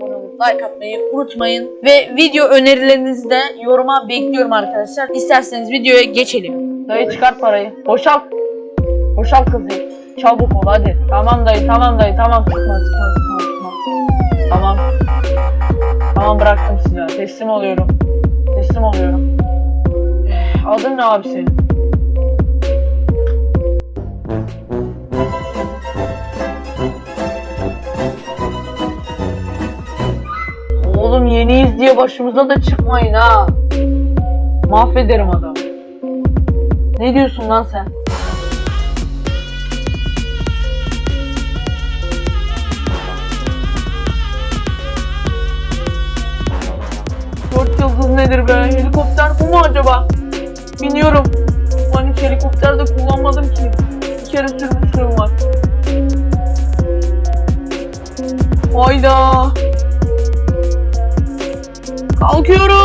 like atmayı unutmayın. Ve video önerilerinizi de yoruma bekliyorum arkadaşlar. İsterseniz videoya geçelim. Dayı çıkart parayı. Boşalt. Boşalt kızı. Çabuk ol hadi. Tamam dayı tamam dayı tamam. Çıkma çıkma çıkma çıkma. Tamam. Tamam bıraktım silahı. Teslim oluyorum. Teslim oluyorum. Eh, Adın ne abi senin? Oğlum yeniyiz diye başımıza da çıkmayın ha. Mahvederim adamı. Ne diyorsun lan sen? Dört yıldız nedir be? Helikopter bu mu acaba? Biniyorum. Ben hiç helikopter de kullanmadım ki. Bir kere sürmüşlüğüm var. Hayda. Kalkıyorum.